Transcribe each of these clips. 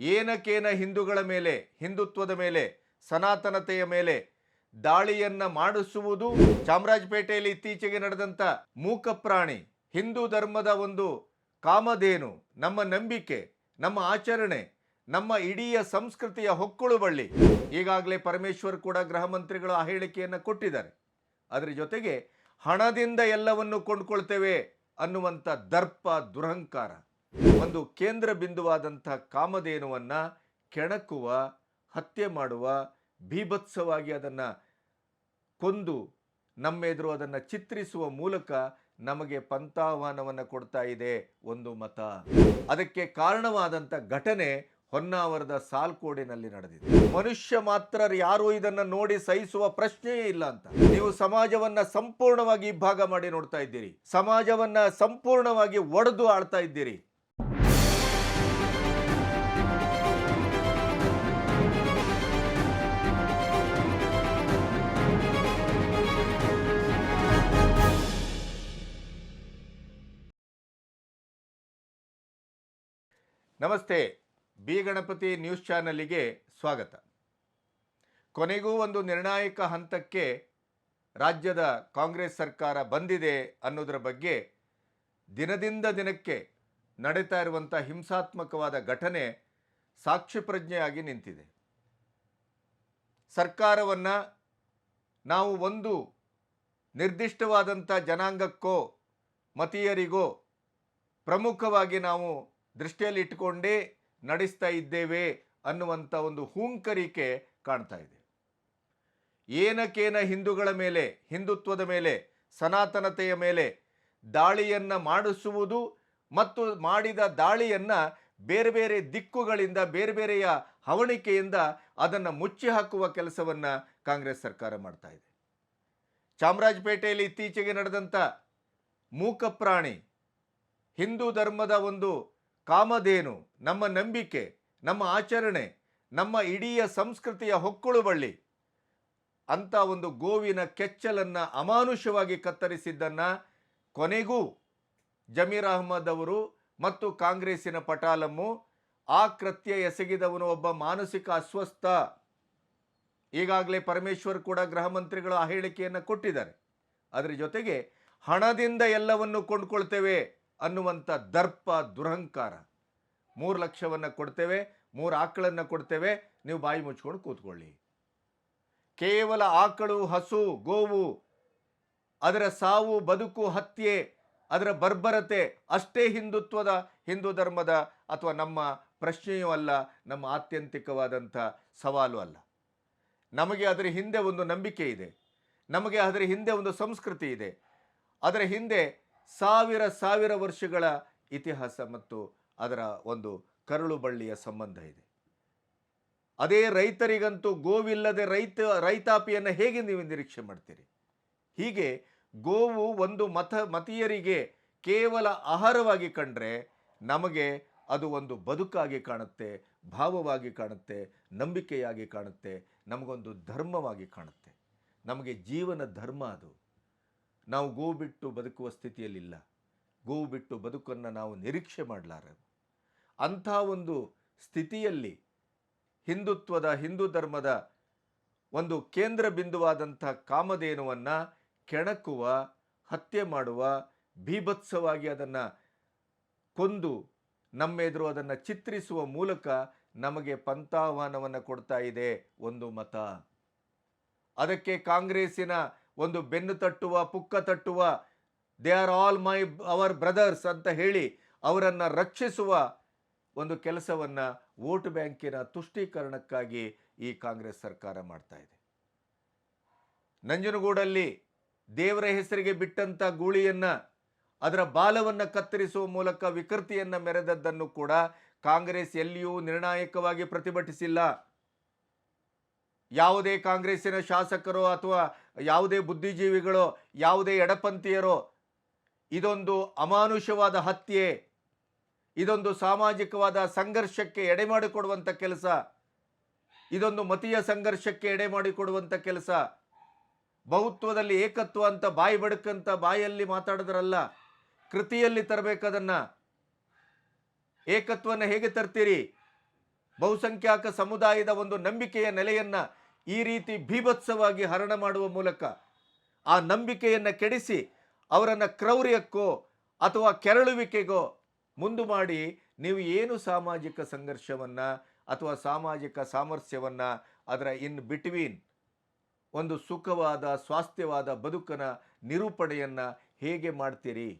ಏನಕೇನ ಹಿಂದೂಗಳ ಮೇಲೆ, ಹಿಂದುತ್ವದ ಮೇಲೆ, ಸನಾತನತೆಯ ಮೇಲೆ ದಾಳಿಯನ್ನ ಮಾಡಿಸುವುದು ಚಾಮರಾಜಪೇಟೆಯಲ್ಲಿ ಇತ್ತೀಚೆಗೆ ನಡೆದಂತ ಮೂಕ ಪ್ರಾಣಿ ಹಿಂದೂ ಧರ್ಮದ ಒಂದು ಕಾಮಧೇನು, ನಮ್ಮ ನಂಬಿಕೆ, ನಮ್ಮ ಆಚರಣೆ, ನಮ್ಮ ಇಡೀ ಸಂಸ್ಕೃತಿಯ ಹೊಕ್ಕುಳು ಬಳ್ಳಿ ಈಗಾಗಲೇ ಪರಮೇಶ್ವರ್ ಕೂಡ ಗೃಹ ಮಂತ್ರಿಗಳು ಆ ಹೇಳಿಕೆಯನ್ನು ಕೊಟ್ಟಿದ್ದಾರೆ. ಅದರ ಜೊತೆಗೆ ಹಣದಿಂದ ಎಲ್ಲವನ್ನು ಕೊಂಡ್ಕೊಳ್ತೇವೆ ಅನ್ನುವಂಥ ದರ್ಪ, ದುರಹಂಕಾರ. ಒಂದು ಕೇಂದ್ರ ಬಿಂದುವಾದಂಥ ಕಾಮಧೇನುವನ್ನು ಕೆಣಕುವ, ಹತ್ಯೆ ಮಾಡುವ ಬೀಭತ್ಸವಾಗಿ ಅದನ್ನು ಕೊಂದು ನಮ್ಮೆದುರು ಅದನ್ನು ಚಿತ್ರಿಸುವ ಮೂಲಕ ನಮಗೆ ಪಂಥಾಹ್ವಾನವನ್ನು ಕೊಡ್ತಾ ಇದೆ ಒಂದು ಮತ. ಅದಕ್ಕೆ ಕಾರಣವಾದಂಥ ಘಟನೆ ಹೊನ್ನಾವರದ ಸಾಲ್ಕೋಡಿನಲ್ಲಿ ನಡೆದಿದೆ. ಮನುಷ್ಯ ಮಾತ್ರ ಯಾರು ಇದನ್ನು ನೋಡಿ ಸಹಿಸುವ ಪ್ರಶ್ನೆಯೇ ಇಲ್ಲ ಅಂತ. ನೀವು ಸಮಾಜವನ್ನ ಸಂಪೂರ್ಣವಾಗಿ ಭಾಗ ಮಾಡಿ ನೋಡ್ತಾ ಇದ್ದೀರಿ. ಸಮಾಜವನ್ನ ಸಂಪೂರ್ಣವಾಗಿ ಒಡೆದು ಆಳ್ತಾ ಇದ್ದೀರಿ. ನಮಸ್ತೆ, ಬಿ ಗಣಪತಿ ನ್ಯೂಸ್ ಚಾನಲಿಗೆ ಸ್ವಾಗತ. ಕೊನೆಗೂ ಒಂದು ನಿರ್ಣಾಯಕ ಹಂತಕ್ಕೆ ರಾಜ್ಯದ ಕಾಂಗ್ರೆಸ್ ಸರ್ಕಾರ ಬಂದಿದೆ ಅನ್ನೋದರ ಬಗ್ಗೆ ದಿನದಿಂದ ದಿನಕ್ಕೆ ನಡೀತಾ ಇರುವಂಥ ಹಿಂಸಾತ್ಮಕವಾದ ಘಟನೆ ಸಾಕ್ಷಿ ಪ್ರಜ್ಞೆಯಾಗಿ ನಿಂತಿದೆ. ಸರ್ಕಾರವನ್ನು ನಾವು ಒಂದು ನಿರ್ದಿಷ್ಟವಾದಂಥ ಜನಾಂಗಕ್ಕೋ ಮತೀಯರಿಗೋ ಪ್ರಮುಖವಾಗಿ ನಾವು ದೃಷ್ಟಿಯಲ್ಲಿ ಇಟ್ಟುಕೊಂಡೇ ನಡೆಸ್ತಾ ಇದ್ದೇವೆ ಅನ್ನುವಂಥ ಒಂದು ಹೂಂಕರಿಕೆ ಕಾಣ್ತಾ ಇದೆ. ಏನಕೇನ ಹಿಂದೂಗಳ ಮೇಲೆ, ಹಿಂದುತ್ವದ ಮೇಲೆ, ಸನಾತನತೆಯ ಮೇಲೆ ದಾಳಿಯನ್ನು ಮಾಡಿಸುವುದು ಮತ್ತು ಮಾಡಿದ ದಾಳಿಯನ್ನು ಬೇರೆ ಬೇರೆ ದಿಕ್ಕುಗಳಿಂದ, ಬೇರೆ ಬೇರೆಯ ಹವಣಿಕೆಯಿಂದ ಅದನ್ನು ಮುಚ್ಚಿ ಹಾಕುವ ಕೆಲಸವನ್ನು ಕಾಂಗ್ರೆಸ್ ಸರ್ಕಾರ ಮಾಡ್ತಾ ಇದೆ. ಚಾಮರಾಜಪೇಟೆಯಲ್ಲಿ ಇತ್ತೀಚೆಗೆ ನಡೆದಂಥ ಮೂಕ ಪ್ರಾಣಿ, ಹಿಂದೂ ಧರ್ಮದ ಒಂದು ಕಾಮಧೇನು, ನಮ್ಮ ನಂಬಿಕೆ, ನಮ್ಮ ಆಚರಣೆ, ನಮ್ಮ ಇಡೀ ಸಂಸ್ಕೃತಿಯ ಹೊಕ್ಕುಳು ಬಳ್ಳಿ ಅಂತ ಒಂದು ಗೋವಿನ ಕೆಚ್ಚಲನ್ನು ಅಮಾನುಷವಾಗಿ ಕತ್ತರಿಸಿದ್ದನ್ನು ಕೊನೆಗೂ ಜಮೀರ್ ಅಹ್ಮದ್ ಅವರು ಮತ್ತು ಕಾಂಗ್ರೆಸ್ಸಿನ ಪಟಾಲಮ್ಮು ಆ ಕೃತ್ಯ ಎಸಗಿದವನು ಒಬ್ಬ ಮಾನಸಿಕ ಅಸ್ವಸ್ಥ. ಈಗಾಗಲೇ ಪರಮೇಶ್ವರ್ ಕೂಡ ಗೃಹ ಮಂತ್ರಿಗಳು ಆ ಹೇಳಿಕೆಯನ್ನು ಕೊಟ್ಟಿದ್ದಾರೆ. ಅದರ ಜೊತೆಗೆ ಹಣದಿಂದ ಎಲ್ಲವನ್ನು ಕೊಂಡ್ಕೊಳ್ತೇವೆ. ಅನ್ನುವಂಥ ದರ್ಪ, ದುರಹಂಕಾರ. ಮೂರು ಲಕ್ಷವನ್ನು ಕೊಡ್ತೇವೆ, ಮೂರು ಆಕಳನ್ನು ಕೊಡ್ತೇವೆ, ನೀವು ಬಾಯಿ ಮುಚ್ಕೊಂಡು ಕೂತ್ಕೊಳ್ಳಿ. ಕೇವಲ ಆಕಳು, ಹಸು, ಗೋವು, ಅದರ ಸಾವು, ಬದುಕು, ಹತ್ಯೆ, ಅದರ ಬರ್ಬರತೆ ಅಷ್ಟೇ ಹಿಂದುತ್ವದ, ಹಿಂದೂ ಧರ್ಮದ ಅಥವಾ ನಮ್ಮ ಪ್ರಶ್ನೆಯೂ ಅಲ್ಲ, ನಮ್ಮ ಆತ್ಯಂತಿಕವಾದಂಥ ಸವಾಲು ಅಲ್ಲ. ನಮಗೆ ಅದರ ಹಿಂದೆ ಒಂದು ನಂಬಿಕೆ ಇದೆ. ನಮಗೆ ಅದರ ಹಿಂದೆ ಒಂದು ಸಂಸ್ಕೃತಿ ಇದೆ. ಅದರ ಹಿಂದೆ ಸಾವಿರ ಸಾವಿರ ವರ್ಷಗಳ ಇತಿಹಾಸ ಮತ್ತು ಅದರ ಒಂದು ಕರುಳು ಬಳ್ಳಿಯ ಸಂಬಂಧ ಇದೆ. ಅದೇ ರೈತರಿಗಂತೂ ಗೋವಿಲ್ಲದೆ ರೈತ, ರೈತಾಪಿಯನ್ನು ಹೇಗೆ ನೀವು ನಿರೀಕ್ಷೆ ಮಾಡ್ತೀರಿ? ಹೀಗೆ ಗೋವು ಒಂದು ಮತ, ಮತೀಯರಿಗೆ ಕೇವಲ ಆಹಾರವಾಗಿ ಕಂಡ್ರೆ ನಮಗೆ ಅದು ಒಂದು ಬದುಕಾಗಿ ಕಾಣುತ್ತೆ, ಭಾವವಾಗಿ ಕಾಣುತ್ತೆ, ನಂಬಿಕೆಯಾಗಿ ಕಾಣುತ್ತೆ, ನಮಗೊಂದು ಧರ್ಮವಾಗಿ ಕಾಣುತ್ತೆ. ನಮಗೆ ಜೀವನ ಧರ್ಮ ಅದು. ನಾವು ಗೋ ಬಿಟ್ಟು ಬದುಕುವ ಸ್ಥಿತಿಯಲ್ಲಿಲ್ಲ. ಗೋ ಬಿಟ್ಟು ಬದುಕನ್ನು ನಾವು ನಿರೀಕ್ಷೆ ಮಾಡಲಾರೆವು ಅಂಥ ಒಂದು ಸ್ಥಿತಿಯಲ್ಲಿ ಹಿಂದುತ್ವದ, ಹಿಂದೂ ಧರ್ಮದ ಒಂದು ಕೇಂದ್ರ ಬಿಂದುವಾದಂಥ ಕಾಮಧೇನುವನ್ನು ಕೆಣಕುವ, ಹತ್ಯೆ ಮಾಡುವ, ಭೀಭತ್ಸವಾಗಿ ಅದನ್ನು ಕೊಂದು ನಮ್ಮೆದುರು ಅದನ್ನು ಚಿತ್ರಿಸುವ ಮೂಲಕ ನಮಗೆ ಪಂಥಾಹ್ವಾನವನ್ನು ಕೊಡ್ತಾ ಇದೆ ಒಂದು ಮತ. ಅದಕ್ಕೆ ಕಾಂಗ್ರೆಸ್ಸಿನ ಒಂದು ಬೆನ್ನು ತಟ್ಟುವ, ಪುಕ್ಕ ತಟ್ಟುವ they are all my our brothers ಅಂತ ಹೇಳಿ ಅವರನ್ನು ರಕ್ಷಿಸುವ ಒಂದು ಕೆಲಸವನ್ನು ವೋಟ್ ಬ್ಯಾಂಕಿನ ತುಷ್ಟೀಕರಣಕ್ಕಾಗಿ ಈ ಕಾಂಗ್ರೆಸ್ ಸರ್ಕಾರ ಮಾಡ್ತಾ ಇದೆ. ನಂಜನಗೂಡಲ್ಲಿ ದೇವರ ಹೆಸರಿಗೆ ಬಿಟ್ಟಂಥ ಗೂಳಿಯನ್ನು, ಅದರ ಬಾಲವನ್ನು ಕತ್ತರಿಸುವ ಮೂಲಕ ವಿಕೃತಿಯನ್ನು ಮೆರೆದದ್ದನ್ನು ಕೂಡ ಕಾಂಗ್ರೆಸ್ ಎಲ್ಲಿಯೂ ನಿರ್ಣಾಯಕವಾಗಿ ಪ್ರತಿಭಟಿಸಿಲ್ಲ. ಯಾವುದೇ ಕಾಂಗ್ರೆಸ್ಸಿನ ಶಾಸಕರು ಅಥವಾ ಯಾವುದೇ ಬುದ್ಧಿಜೀವಿಗಳು, ಯಾವುದೇ ಎಡಪಂಥೀಯರು ಇದೊಂದು ಅಮಾನುಷವಾದ ಹತ್ಯೆ. ಇದೊಂದು ಸಾಮಾಜಿಕವಾದ ಸಂಘರ್ಷಕ್ಕೆ ಎಡೆ ಮಾಡಿಕೊಡುವಂಥ ಕೆಲಸ. ಇದೊಂದು ಮತೀಯ ಸಂಘರ್ಷಕ್ಕೆ ಎಡೆ ಮಾಡಿಕೊಡುವಂಥ ಕೆಲಸ. ಬಹುತ್ವದಲ್ಲಿ ಏಕತ್ವ ಅಂತ ಬಾಯಿ ಬಡಕಂತ ಬಾಯಲ್ಲಿ ಮಾತಾಡಿದ್ರಲ್ಲ, ಕೃತಿಯಲ್ಲಿ ತರಬೇಕದನ್ನು. ಏಕತ್ವನ ಹೇಗೆ ತರ್ತೀರಿ? ಬಹುಸಂಖ್ಯಾತ ಸಮುದಾಯದ ಒಂದು ನಂಬಿಕೆಯ ನೆಲೆಯನ್ನ ಈ ರೀತಿ ಭೀಭತ್ಸವಾಗಿ ಹರಣ ಮಾಡುವ ಮೂಲಕ ಆ ನಂಬಿಕೆಯನ್ನು ಕೆಡಿಸಿ ಅವರನ್ನು ಕ್ರೌರ್ಯಕ್ಕೋ ಅಥವಾ ಕೆರಳುವಿಕೆಗೋ ಮುಂದು ಮಾಡಿ ನೀವು ಏನು ಸಾಮಾಜಿಕ ಸಂಘರ್ಷವನ್ನು ಅಥವಾ ಸಾಮಾಜಿಕ ಸಾಮರಸ್ಯವನ್ನು ಅದರ ಇನ್ ಬಿಟ್ವೀನ್ ಒಂದು ಸುಖವಾದ, ಸ್ವಾಸ್ಥ್ಯವಾದ ಬದುಕನ ನಿರೂಪಣೆಯನ್ನು ಹೇಗೆ ಮಾಡ್ತೀರಿ?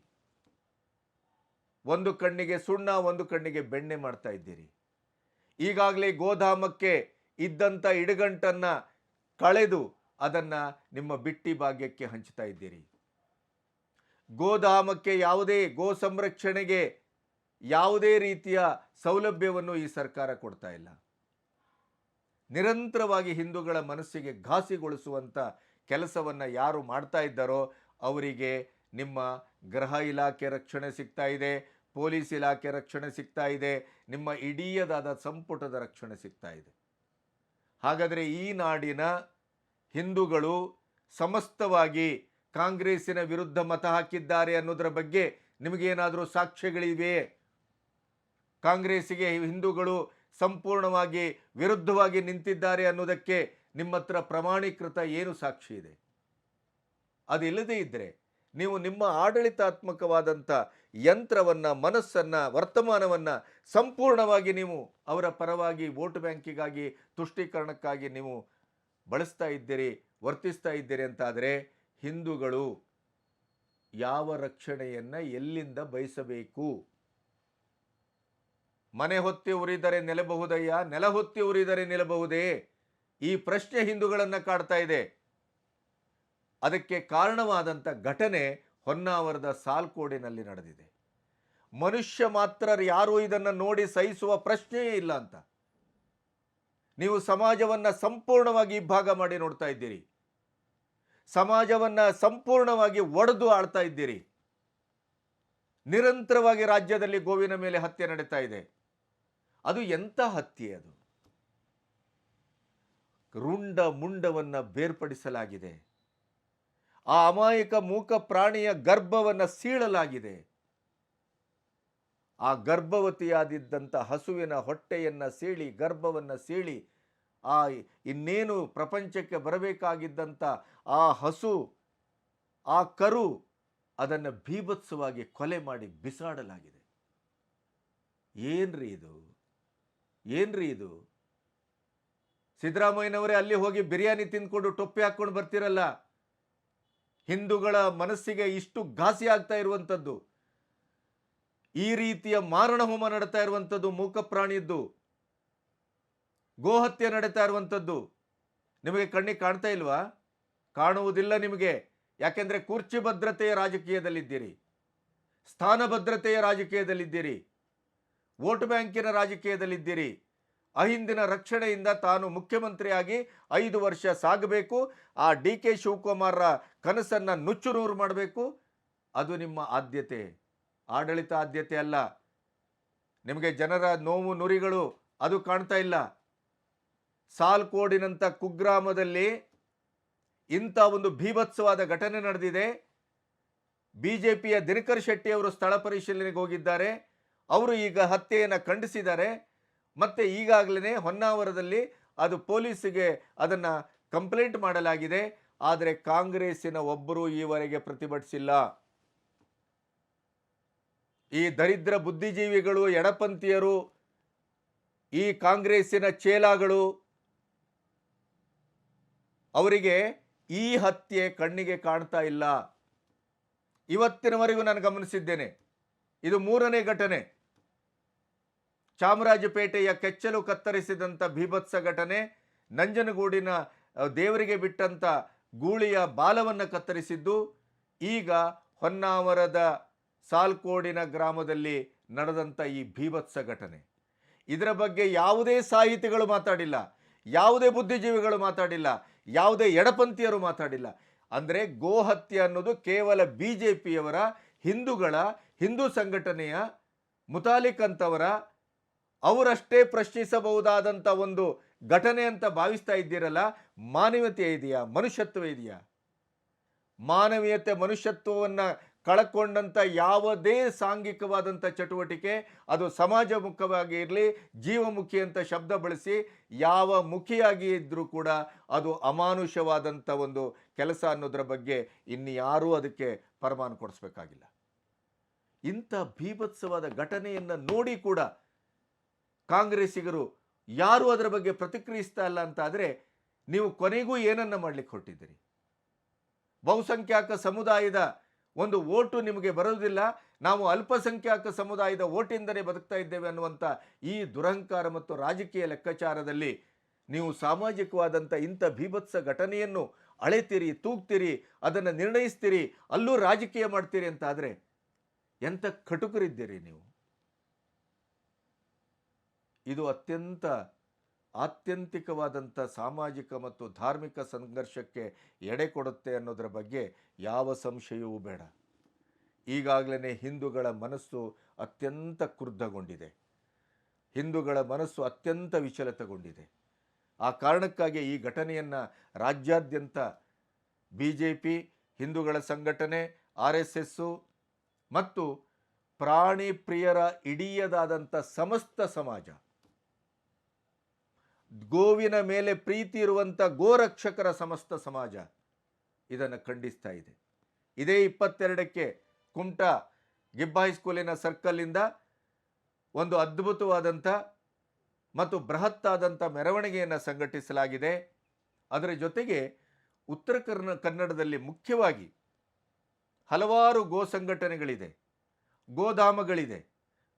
ಒಂದು ಕಣ್ಣಿಗೆ ಸುಣ್ಣ, ಒಂದು ಕಣ್ಣಿಗೆ ಬೆಣ್ಣೆ ಮಾಡ್ತಾ ಇದ್ದೀರಿ. ಈಗಾಗಲೇ ಗೋಧಾಮಕ್ಕೆ ಇದ್ದಂಥ ಇಡಗಂಟನ್ನು ಕಳೆದು ಅದನ್ನು ನಿಮ್ಮ ಬಿಟ್ಟಿ ಭಾಗ್ಯಕ್ಕೆ ಹಂಚ್ತಾ ಇದ್ದೀರಿ. ಗೋಧಾಮಕ್ಕೆ ಯಾವುದೇ ಗೋ ಸಂರಕ್ಷಣೆಗೆ ಯಾವುದೇ ರೀತಿಯ ಸೌಲಭ್ಯವನ್ನು ಈ ಸರ್ಕಾರ ಕೊಡ್ತಾ ಇಲ್ಲ. ನಿರಂತರವಾಗಿ ಹಿಂದೂಗಳ ಮನಸ್ಸಿಗೆ ಘಾಸಿಗೊಳಿಸುವಂಥ ಕೆಲಸವನ್ನು ಯಾರು ಮಾಡ್ತಾ ಇದ್ದಾರೋ ಅವರಿಗೆ ನಿಮ್ಮ ಗೃಹ ಇಲಾಖೆ ರಕ್ಷಣೆ ಸಿಗ್ತಾ ಇದೆ, ಪೊಲೀಸ್ ಇಲಾಖೆ ರಕ್ಷಣೆ ಸಿಗ್ತಾ ಇದೆ, ನಿಮ್ಮ ಇಡೀಯದಾದ ಸಂಪುಟದ ರಕ್ಷಣೆ ಸಿಗ್ತಾ ಇದೆ. ಹಾಗಾದರೆ ಈ ನಾಡಿನ ಹಿಂದೂಗಳು ಸಮಸ್ತವಾಗಿ ಕಾಂಗ್ರೆಸ್ಸಿನ ವಿರುದ್ಧ ಮತ ಹಾಕಿದ್ದಾರೆ ಅನ್ನೋದರ ಬಗ್ಗೆ ನಿಮಗೇನಾದರೂ ಸಾಕ್ಷ್ಯಗಳಿವೆ? ಕಾಂಗ್ರೆಸ್ಸಿಗೆ ಹಿಂದೂಗಳು ಸಂಪೂರ್ಣವಾಗಿ ವಿರುದ್ಧವಾಗಿ ನಿಂತಿದ್ದಾರೆ ಅನ್ನೋದಕ್ಕೆ ನಿಮ್ಮ ಹತ್ರ ಪ್ರಮಾಣೀಕೃತ ಏನು ಸಾಕ್ಷಿ ಇದೆ? ಅದಿಲ್ಲದೇ ಇದ್ದರೆ ನೀವು ನಿಮ್ಮ ಆಡಳಿತಾತ್ಮಕವಾದಂಥ ಯಂತ್ರವನ್ನು, ಮನಸ್ಸನ್ನು, ವರ್ತಮಾನವನ್ನು ಸಂಪೂರ್ಣವಾಗಿ ನೀವು ಅವರ ಪರವಾಗಿ ವೋಟ್ ಬ್ಯಾಂಕಿಗಾಗಿ, ತುಷ್ಟೀಕರಣಕ್ಕಾಗಿ ನೀವು ಬಳಸ್ತಾ ಇದ್ದೀರಿ, ವರ್ತಿಸ್ತಾ ಇದ್ದೀರಿ ಅಂತಾದರೆ ಹಿಂದೂಗಳು ಯಾವ ರಕ್ಷಣೆಯನ್ನು ಎಲ್ಲಿಂದ ಬಯಸಬೇಕು? ಮನೆ ಹೊತ್ತಿ ಉರಿದರೆ ನೆಲಬಹುದಯ್ಯ? ನೆಲ ಹೊತ್ತಿ ಉರಿದರೆ ನಿಲ್ಲಬಹುದೇ ಈ ಪ್ರಶ್ನೆ ಹಿಂದೂಗಳನ್ನು ಕಾಡ್ತಾ ಇದೆ. ಅದಕ್ಕೆ ಕಾರಣವಾದಂಥ ಘಟನೆ ಹೊನ್ನಾವರದ ಸಾಲ್ಕೋಡಿನಲ್ಲಿ ನಡೆದಿದೆ. ಮನುಷ್ಯ ಮಾತ್ರ ಯಾರೂ ಇದನ್ನು ನೋಡಿ ಸಹಿಸುವ ಪ್ರಶ್ನೆಯೇ ಇಲ್ಲ ಅಂತ. ನೀವು ಸಮಾಜವನ್ನು ಸಂಪೂರ್ಣವಾಗಿ ಇಬ್ಬಾಗ ಮಾಡಿ ನೋಡ್ತಾ ಇದ್ದೀರಿ. ಸಮಾಜವನ್ನು ಸಂಪೂರ್ಣವಾಗಿ ಒಡೆದು ಆಳ್ತಾ ಇದ್ದೀರಿ. ನಿರಂತರವಾಗಿ ರಾಜ್ಯದಲ್ಲಿ ಗೋವಿನ ಮೇಲೆ ಹತ್ಯೆ ನಡೀತಾ ಇದೆ. ಅದು ಎಂಥ ಹತ್ಯೆ ಅದು? ರುಂಡ ಮುಂಡವನ್ನ ಬೇರ್ಪಡಿಸಲಾಗಿದೆ. ಆ ಅಮಾಯಕ ಮೂಕ ಪ್ರಾಣಿಯ ಗರ್ಭವನ್ನು ಸೀಳಲಾಗಿದೆ. ಆ ಗರ್ಭವತಿಯಾದಿದ್ದಂಥ ಹಸುವಿನ ಹೊಟ್ಟೆಯನ್ನು ಸೀಳಿ, ಗರ್ಭವನ್ನು ಸೀಳಿ, ಆ ಇನ್ನೇನು ಪ್ರಪಂಚಕ್ಕೆ ಬರಬೇಕಾಗಿದ್ದಂಥ ಆ ಹಸು, ಆ ಕರು ಅದನ್ನು ಭೀಭತ್ಸವಾಗಿ ಕೊಲೆ ಮಾಡಿ ಬಿಸಾಡಲಾಗಿದೆ. ಏನ್ರಿ ಇದು? ಏನ್ರಿ ಇದು? ಸಿದ್ದರಾಮಯ್ಯನವರೇ ಅಲ್ಲಿ ಹೋಗಿ ಬಿರಿಯಾನಿ ತಿಂದ್ಕೊಂಡು ಟೊಪ್ಪಿ ಹಾಕ್ಕೊಂಡು ಬರ್ತಿರಲ್ಲ? ಹಿಂದೂಗಳ ಮನಸ್ಸಿಗೆ ಇಷ್ಟು ಘಾಸಿ ಆಗ್ತಾ ಇರುವಂಥದ್ದು. ಈ ರೀತಿಯ ಮಾರಣ ಹೋಮ ನಡೀತಾ ಇರುವಂಥದ್ದು ಮೂಕ ಪ್ರಾಣಿಯದ್ದು. ಗೋಹತ್ಯೆ ನಡೀತಾ ಇರುವಂಥದ್ದು. ನಿಮಗೆ ಕಣ್ಣಿಗೆ ಕಾಣ್ತಾ ಇಲ್ವಾ? ಕಾಣುವುದಿಲ್ಲ ನಿಮಗೆ. ಯಾಕೆಂದ್ರೆ ಕುರ್ಚಿ ಭದ್ರತೆಯ ರಾಜಕೀಯದಲ್ಲಿದ್ದೀರಿ. ಸ್ಥಾನ ಭದ್ರತೆಯ ರಾಜಕೀಯದಲ್ಲಿದ್ದೀರಿ. ವೋಟ್ ಬ್ಯಾಂಕಿನ ರಾಜಕೀಯದಲ್ಲಿದ್ದೀರಿ. ಅಹಿಂದಿನ ರಕ್ಷಣೆಯಿಂದ ತಾನು ಮುಖ್ಯಮಂತ್ರಿಯಾಗಿ ಐದು ವರ್ಷ ಸಾಗಬೇಕು. ಆ ಡಿ ಕೆ ಶಿವಕುಮಾರ್ರ ಕನಸನ್ನು ನುಚ್ಚುನೂರು ಮಾಡಬೇಕು. ಅದು ನಿಮ್ಮ ಆದ್ಯತೆ. ಆಡಳಿತ ಆದ್ಯತೆ ಅಲ್ಲ. ನಿಮಗೆ ಜನರ ನೋವು ನುರಿಗಳು ಅದು ಕಾಣ್ತಾ ಇಲ್ಲ. ಸಾಲ್ಕೋಡಿನಂಥ ಕುಗ್ರಾಮದಲ್ಲಿ ಇಂಥ ಒಂದು ಭೀಭತ್ಸವಾದ ಘಟನೆ ನಡೆದಿದೆ. ಬಿ ಜೆ ಪಿಯ ದಿನಕರ್ ಶೆಟ್ಟಿ ಅವರು ಸ್ಥಳ ಪರಿಶೀಲನೆಗೆ ಹೋಗಿದ್ದಾರೆ. ಅವರು ಈಗ ಹತ್ಯೆಯನ್ನು ಖಂಡಿಸಿದ್ದಾರೆ. ಮತ್ತೆ ಈಗಾಗಲೇ ಹೊನ್ನಾವರದಲ್ಲಿ ಅದು ಪೊಲೀಸಿಗೆ ಅದನ್ನು ಕಂಪ್ಲೇಂಟ್ ಮಾಡಲಾಗಿದೆ. ಆದರೆ ಕಾಂಗ್ರೆಸ್ಸಿನ ಒಬ್ಬರೂ ಈವರೆಗೆ ಪ್ರತಿಭಟಿಸಿಲ್ಲ. ಈ ದರಿದ್ರ ಬುದ್ಧಿಜೀವಿಗಳು, ಎಡಪಂಥೀಯರು, ಈ ಕಾಂಗ್ರೆಸ್ಸಿನ ಚೇಲಾಗಳು, ಅವರಿಗೆ ಈ ಹತ್ಯೆ ಕಣ್ಣಿಗೆ ಕಾಣ್ತಾ ಇಲ್ಲ. ಇವತ್ತಿನವರೆಗೂ ನಾನು ಗಮನಿಸಿದ್ದೇನೆ. ಇದು ಮೂರನೇ ಘಟನೆ. ಚಾಮರಾಜಪೇಟೆಯ ಕೆಚ್ಚಲು ಕತ್ತರಿಸಿದಂಥ ಭೀಭತ್ಸ ಘಟನೆ, ನಂಜನಗೂಡಿನ ದೇವರಿಗೆ ಬಿಟ್ಟಂಥ ಗೂಳಿಯ ಬಾಲವನ್ನು ಕತ್ತರಿಸಿದ್ದು, ಈಗ ಹೊನ್ನಾವರದ ಸಾಲ್ಕೋಡಿನ ಗ್ರಾಮದಲ್ಲಿ ನಡೆದಂಥ ಈ ಭೀಭತ್ಸ ಘಟನೆ. ಇದರ ಬಗ್ಗೆ ಯಾವುದೇ ಸಾಹಿತಿಗಳು ಮಾತಾಡಿಲ್ಲ, ಯಾವುದೇ ಬುದ್ಧಿಜೀವಿಗಳು ಮಾತಾಡಿಲ್ಲ, ಯಾವುದೇ ಎಡಪಂಥೀಯರು ಮಾತಾಡಿಲ್ಲ. ಅಂದರೆ ಗೋಹತ್ಯೆ ಅನ್ನೋದು ಕೇವಲ ಬಿ ಜೆ ಪಿಯವರ ಹಿಂದೂಗಳ, ಹಿಂದೂ ಸಂಘಟನೆಯ ಮುತಾಲಿಕ್ ಅಂತವರ ಅವರಷ್ಟೇ ಪ್ರಶ್ನಿಸಬಹುದಾದಂಥ ಒಂದು ಘಟನೆ ಅಂತ ಭಾವಿಸ್ತಾ ಇದ್ದೀರಲ್ಲ, ಮಾನವೀಯತೆ ಇದೆಯಾ? ಮನುಷ್ಯತ್ವ ಇದೆಯಾ? ಮಾನವೀಯತೆ, ಮನುಷ್ಯತ್ವವನ್ನು ಕಳಕೊಂಡಂಥ ಯಾವುದೇ ಸಾಂಘಿಕವಾದಂಥ ಚಟುವಟಿಕೆ, ಅದು ಸಮಾಜಮುಖವಾಗಿ ಇರಲಿ, ಜೀವಮುಖಿ ಅಂತ ಶಬ್ದ ಬಳಸಿ, ಯಾವ ಮುಖಿಯಾಗಿ ಇದ್ದರೂ ಕೂಡ ಅದು ಅಮಾನುಷವಾದಂಥ ಒಂದು ಕೆಲಸ ಅನ್ನೋದ್ರ ಬಗ್ಗೆ ಇನ್ಯಾರೂ ಅದಕ್ಕೆ ಪರಮಾನು ಕೊಡಿಸ್ಬೇಕಾಗಿಲ್ಲ. ಇಂಥ ಭೀಭತ್ಸವಾದ ಘಟನೆಯನ್ನು ನೋಡಿ ಕೂಡ ಕಾಂಗ್ರೆಸ್ಸಿಗರು ಯಾರು ಅದರ ಬಗ್ಗೆ ಪ್ರತಿಕ್ರಿಯಿಸ್ತಾ ಇಲ್ಲ ಅಂತ ಆದರೆ ನೀವು ಕೊನೆಗೂ ಏನನ್ನ ಮಾಡಲಿಕ್ಕೆ ಹೊರಟಿದ್ದೀರಿ? ಬಹುಸಂಖ್ಯಾಕ ಸಮುದಾಯದ ಒಂದು ಓಟು ನಿಮಗೆ ಬರೋದಿಲ್ಲ. ನಾವು ಅಲ್ಪಸಂಖ್ಯಾಕ ಸಮುದಾಯದ ಓಟಿಂದಲೇ ಬದುಕ್ತಾ ಇದ್ದೇವೆ ಅನ್ನುವಂಥ ಈ ದುರಹಂಕಾರ ಮತ್ತು ರಾಜಕೀಯ ಲೆಕ್ಕಾಚಾರದಲ್ಲಿ ನೀವು ಸಾಮಾಜಿಕವಾದಂಥ ಇಂಥ ಭೀಭತ್ಸ ಘಟನೆಯನ್ನು ಅಳೆತೀರಿ, ತೂಗ್ತೀರಿ, ಅದನ್ನು ನಿರ್ಣಯಿಸ್ತೀರಿ, ಅಲ್ಲೂ ರಾಜಕೀಯ ಮಾಡ್ತೀರಿ ಅಂತ ಆದರೆ ಎಂಥ ಕಟುಕರಿದ್ದೀರಿ ನೀವು? ಇದು ಅತ್ಯಂತ ಆತ್ಯಂತಿಕವಾದಂಥ ಸಾಮಾಜಿಕ ಮತ್ತು ಧಾರ್ಮಿಕ ಸಂಘರ್ಷಕ್ಕೆ ಎಡೆ ಕೊಡುತ್ತೆ ಅನ್ನೋದರ ಬಗ್ಗೆ ಯಾವ ಸಂಶಯವೂ ಬೇಡ. ಈಗಾಗಲೇ ಹಿಂದೂಗಳ ಮನಸ್ಸು ಅತ್ಯಂತ ಕ್ರುದ್ಧಗೊಂಡಿದೆ. ಹಿಂದೂಗಳ ಮನಸ್ಸು ಅತ್ಯಂತ ವಿಚಲಿತಗೊಂಡಿದೆ. ಆ ಕಾರಣಕ್ಕಾಗಿ ಈ ಘಟನೆಯನ್ನು ರಾಜ್ಯಾದ್ಯಂತ ಬಿ ಜೆ ಪಿ ಹಿಂದೂಗಳ ಸಂಘಟನೆ, ಆರ್ ಎಸ್ ಎಸ್ಸು ಮತ್ತು ಪ್ರಾಣಿ ಪ್ರಿಯರ ಇಡೀಯದಾದಂಥ ಸಮಸ್ತ ಸಮಾಜ ಗೋವಿನ ಮೇಲೆ ಪ್ರೀತಿ ಇರುವಂಥ ಗೋರಕ್ಷಕರ ಸಮಸ್ತ ಸಮಾಜ ಇದನ್ನು ಖಂಡಿಸ್ತಾ ಇದೆ. ಇದೇ ಇಪ್ಪತ್ತೆರಡಕ್ಕೆ ಕುಮಟಾ ಗಿಬ್ಬ ಹೈಸ್ಕೂಲಿನ ಸರ್ಕಲ್ಲಿಂದ ಒಂದು ಅದ್ಭುತವಾದಂಥ ಮತ್ತು ಬೃಹತ್ತಾದಂಥ ಮೆರವಣಿಗೆಯನ್ನು ಸಂಘಟಿಸಲಾಗಿದೆ. ಅದರ ಜೊತೆಗೆ ಉತ್ತರ ಕರ್ನ, ಕನ್ನಡದಲ್ಲಿ ಮುಖ್ಯವಾಗಿ ಹಲವಾರು ಗೋ ಸಂಘಟನೆಗಳಿದೆ. ಗೋಧಾಮಗಳಿದೆ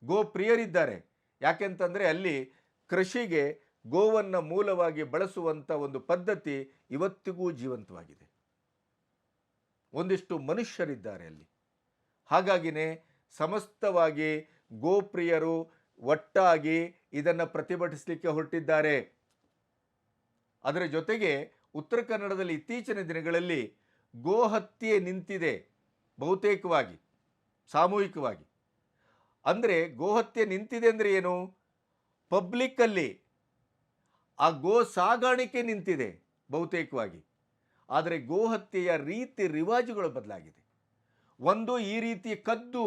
ಗೋ ಪ್ರಿಯರಿದ್ದಾರೆ. ಯಾಕೆಂತಂದರೆ ಅಲ್ಲಿ ಕೃಷಿಗೆ ಗೋವನ್ನು ಮೂಲವಾಗಿ ಬಳಸುವಂಥ ಒಂದು ಪದ್ಧತಿ ಇವತ್ತಿಗೂ ಜೀವಂತವಾಗಿದೆ. ಒಂದಿಷ್ಟು ಮನುಷ್ಯರಿದ್ದಾರೆ ಅಲ್ಲಿ. ಹಾಗಾಗಿನೇ ಸಮಸ್ತವಾಗಿ ಗೋಪ್ರಿಯರು ಒಟ್ಟಾಗಿ ಇದನ್ನು ಪ್ರತಿಭಟಿಸಲಿಕ್ಕೆ ಹೊರಟಿದ್ದಾರೆ. ಅದರ ಜೊತೆಗೆ ಉತ್ತರ ಕನ್ನಡದಲ್ಲಿ ಇತ್ತೀಚಿನ ದಿನಗಳಲ್ಲಿ ಗೋಹತ್ಯೆ ನಿಂತಿದೆ, ಬಹುತೇಕವಾಗಿ, ಸಾಮೂಹಿಕವಾಗಿ. ಅಂದರೆ ಗೋಹತ್ಯೆ ನಿಂತಿದೆ ಅಂದರೆ ಏನು? ಪಬ್ಲಿಕ್ಕಲ್ಲಿ ಆ ಗೋ ಸಾಗಾಣಿಕೆ ನಿಂತಿದೆ ಬಹುತೇಕವಾಗಿ. ಆದರೆ ಗೋ ಹತ್ಯೆಯ ರೀತಿ ರಿವಾಜುಗಳು ಬದಲಾಗಿದೆ. ಒಂದು ಈ ರೀತಿ ಕದ್ದು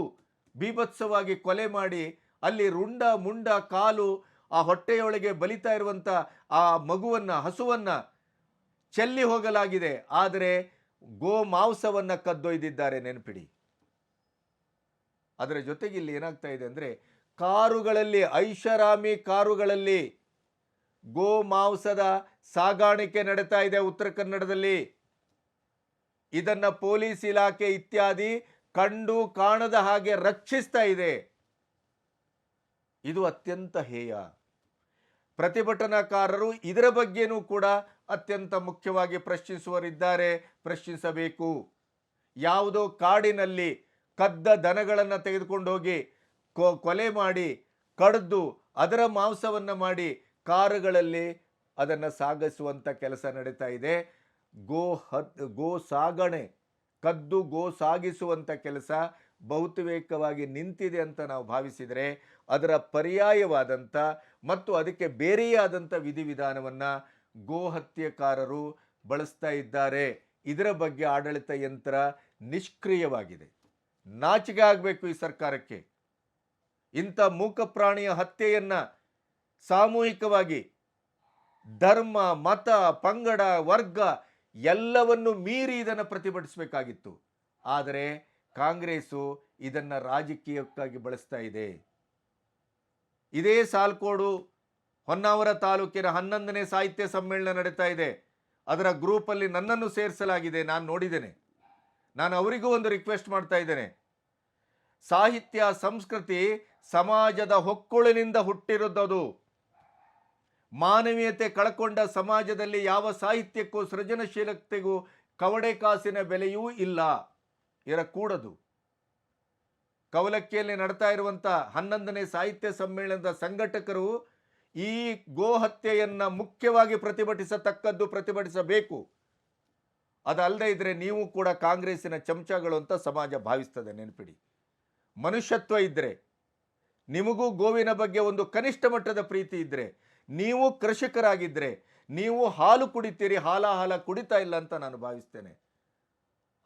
ಬೀಭತ್ಸವಾಗಿ ಕೊಲೆ ಮಾಡಿ ಅಲ್ಲಿ ರುಂಡ, ಮುಂಡ, ಕಾಲು, ಆ ಹೊಟ್ಟೆಯೊಳಗೆ ಬಲಿತಾ ಇರುವಂಥ ಆ ಮಗುವನ್ನು, ಹಸುವನ್ನು ಚೆಲ್ಲಿ ಹೋಗಲಾಗಿದೆ. ಆದರೆ ಗೋ ಮಾಂಸವನ್ನು ಕದ್ದೊಯ್ದಿದ್ದಾರೆ ನೆನಪಿಡಿ. ಅದರ ಜೊತೆಗೆ ಇಲ್ಲಿ ಏನಾಗ್ತಾ ಇದೆ ಅಂದರೆ ಕಾರುಗಳಲ್ಲಿ, ಐಷಾರಾಮಿ ಕಾರುಗಳಲ್ಲಿ ಗೋ ಮಾಂಸದ ಸಾಗಾಣಿಕೆ ನಡೀತಾ ಇದೆ ಉತ್ತರ ಕನ್ನಡದಲ್ಲಿ. ಇದನ್ನು ಪೊಲೀಸ್ ಇಲಾಖೆ ಇತ್ಯಾದಿ ಕಂಡು ಕಾಣದ ಹಾಗೆ ರಕ್ಷಿಸ್ತಾ ಇದೆ. ಇದು ಅತ್ಯಂತ ಹೇಯ. ಪ್ರತಿಭಟನಾಕಾರರು ಇದರ ಬಗ್ಗೆನೂ ಕೂಡ ಅತ್ಯಂತ ಮುಖ್ಯವಾಗಿ ಪ್ರಶ್ನಿಸುವರಿದ್ದಾರೆ ಪ್ರಶ್ನಿಸಬೇಕು. ಯಾವುದೋ ಕಾಡಿನಲ್ಲಿ ಕದ್ದ ದನಗಳನ್ನು ತೆಗೆದುಕೊಂಡು ಹೋಗಿ ಕೊಲೆ ಮಾಡಿ, ಕಡ್ದು ಅದರ ಮಾಂಸವನ್ನು ಮಾಡಿ ಕಾರುಗಳಲ್ಲಿ ಅದನ್ನು ಸಾಗಿಸುವಂಥ ಕೆಲಸ ನಡೀತಾ ಇದೆ. ಗೋ ಹತ್ ಗೋ ಸಾಗಣೆ, ಕದ್ದು ಗೋ ಸಾಗಿಸುವಂಥ ಕೆಲಸ ಬಹುತೇಕವಾಗಿ ನಿಂತಿದೆ ಅಂತ ನಾವು ಭಾವಿಸಿದರೆ ಅದರ ಪರ್ಯಾಯವಾದಂಥ ಮತ್ತು ಅದಕ್ಕೆ ಬೇರೆಯೇ ಆದಂಥ ವಿಧಿವಿಧಾನವನ್ನು ಗೋ ಹತ್ಯೆಕಾರರು ಬಳಸ್ತಾ ಇದ್ದಾರೆ. ಇದರ ಬಗ್ಗೆ ಆಡಳಿತ ಯಂತ್ರ ನಿಷ್ಕ್ರಿಯವಾಗಿದೆ. ನಾಚಿಕೆ ಆಗಬೇಕು ಈ ಸರ್ಕಾರಕ್ಕೆ. ಇಂಥ ಮೂಕ ಪ್ರಾಣಿಯ ಹತ್ಯೆಯನ್ನು ಸಾಮೂಹಿಕವಾಗಿ ಧರ್ಮ, ಮತ, ಪಂಗಡ, ವರ್ಗ ಎಲ್ಲವನ್ನು ಮೀರಿ ಇದನ್ನು ಪ್ರತಿಭಟಿಸಬೇಕಾಗಿತ್ತು. ಆದರೆ ಕಾಂಗ್ರೆಸ್ಸು ಇದನ್ನು ರಾಜಕೀಯಕ್ಕಾಗಿ ಬಳಸ್ತಾ ಇದೆ. ಇದೇ ಸಾಲ್ಕೋಡು, ಹೊನ್ನಾವರ ತಾಲೂಕಿನ ಹನ್ನೊಂದನೇ ಸಾಹಿತ್ಯ ಸಮ್ಮೇಳನ ನಡೀತಾ ಇದೆ. ಅದರ ಗ್ರೂಪಲ್ಲಿ ನನ್ನನ್ನು ಸೇರಿಸಲಾಗಿದೆ, ನಾನು ನೋಡಿದ್ದೇನೆ. ನಾನು ಅವರಿಗೂ ಒಂದು ರಿಕ್ವೆಸ್ಟ್ ಮಾಡ್ತಾ ಇದ್ದೇನೆ. ಸಾಹಿತ್ಯ, ಸಂಸ್ಕೃತಿ ಸಮಾಜದ ಹೊಕ್ಕುಳಿನಿಂದ ಹುಟ್ಟಿರುತ್ತದು ಮಾನವೀಯತೆ ಕಳ್ಕೊಂಡ ಸಮಾಜದಲ್ಲಿ ಯಾವ ಸಾಹಿತ್ಯಕ್ಕೂ ಸೃಜನಶೀಲತೆಗೂ ಕವಡೆ ಕಾಸಿನ ಬೆಲೆಯೂ ಇಲ್ಲ. ಇರಕೂಡದು. ಕವಲಕ್ಕಿಯಲ್ಲಿ ನಡ್ತಾ ಇರುವಂಥ ಹನ್ನೊಂದನೇ ಸಾಹಿತ್ಯ ಸಮ್ಮೇಳನದ ಸಂಘಟಕರು ಈ ಗೋಹತ್ಯೆಯನ್ನು ಮುಖ್ಯವಾಗಿ ಪ್ರತಿಭಟಿಸತಕ್ಕದ್ದು ಪ್ರತಿಭಟಿಸಬೇಕು. ಅದಲ್ಲದೆ ಇದ್ರೆ ನೀವು ಕೂಡ ಕಾಂಗ್ರೆಸ್ಸಿನ ಚಮಚಗಳು ಅಂತ ಸಮಾಜ ಭಾವಿಸ್ತದೆ ನೆನಪಿಡಿ. ಮನುಷ್ಯತ್ವ ಇದ್ದರೆ ನಿಮಗೂ ಗೋವಿನ ಬಗ್ಗೆ ಒಂದು ಕನಿಷ್ಠ ಮಟ್ಟದ ಪ್ರೀತಿ ಇದ್ದರೆ ನೀವು ಕೃಷಿಕರಾಗಿದ್ದರೆ ನೀವು ಹಾಲು ಕುಡಿತೀರಿ, ಹಾಲ ಹಾಲ ಕುಡಿತಾ ಇಲ್ಲ ಅಂತ ನಾನು ಭಾವಿಸ್ತೇನೆ.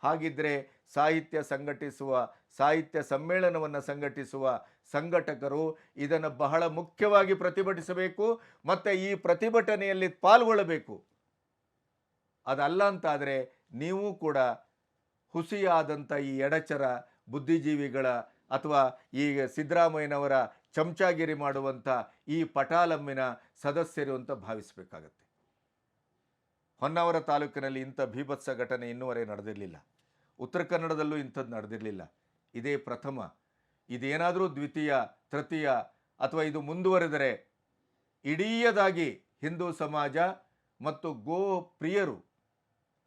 ಹಾಗಿದ್ದರೆ ಸಾಹಿತ್ಯ ಸಂಘಟಿಸುವ, ಸಾಹಿತ್ಯ ಸಮ್ಮೇಳನವನ್ನು ಸಂಘಟಿಸುವ ಸಂಘಟಕರು ಇದನ್ನು ಬಹಳ ಮುಖ್ಯವಾಗಿ ಪ್ರತಿಭಟಿಸಬೇಕು, ಮತ್ತು ಈ ಪ್ರತಿಭಟನೆಯಲ್ಲಿ ಪಾಲ್ಗೊಳ್ಳಬೇಕು. ಅದಲ್ಲ ಅಂತಾದರೆ ನೀವು ಕೂಡ ಹುಸಿಯಾದಂಥ ಈ ಎಡಚರ ಬುದ್ಧಿಜೀವಿಗಳ ಅಥವಾ ಈಗ ಸಿದ್ದರಾಮಯ್ಯನವರ ಚಮಚಾಗಿರಿ ಮಾಡುವಂಥ ಈ ಪಟಾಲಮ್ಮಿನ ಸದಸ್ಯರು ಅಂತ ಭಾವಿಸಬೇಕಾಗತ್ತೆ. ಹೊನ್ನಾವರ ತಾಲೂಕಿನಲ್ಲಿ ಇಂಥ ಭೀಭತ್ಸ ಘಟನೆ ಇನ್ನೂವರೆಗೆ ನಡೆದಿರಲಿಲ್ಲ. ಉತ್ತರ ಕನ್ನಡದಲ್ಲೂ ಇಂಥದ್ದು ನಡೆದಿರಲಿಲ್ಲ. ಇದೇ ಪ್ರಥಮ. ಇದೇನಾದರೂ ದ್ವಿತೀಯ, ತೃತೀಯ ಅಥವಾ ಇದು ಮುಂದುವರೆದರೆ ಇಡೀಯದಾಗಿ ಹಿಂದೂ ಸಮಾಜ ಮತ್ತು ಗೋ ಪ್ರಿಯರು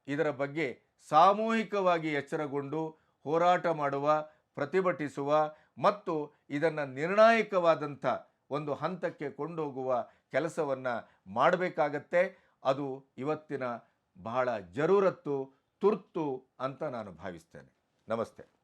ಇದರ ಬಗ್ಗೆ ಸಾಮೂಹಿಕವಾಗಿ ಎಚ್ಚರಗೊಂಡು ಹೋರಾಟ ಮಾಡುವ, ಪ್ರತಿಭಟಿಸುವ ಮತ್ತು ಇದನ್ನು ನಿರ್ಣಾಯಕವಾದಂಥ ಒಂದು ಹಂತಕ್ಕೆ ಕೊಂಡೋಗುವ ಕೆಲಸವನ್ನು ಮಾಡಬೇಕಾಗತ್ತೆ. ಅದು ಇವತ್ತಿನ ಬಹಳ ಜರೂರತ್ತು, ತುರ್ತು ಅಂತ ನಾನು ಭಾವಿಸ್ತೇನೆ. ನಮಸ್ತೆ.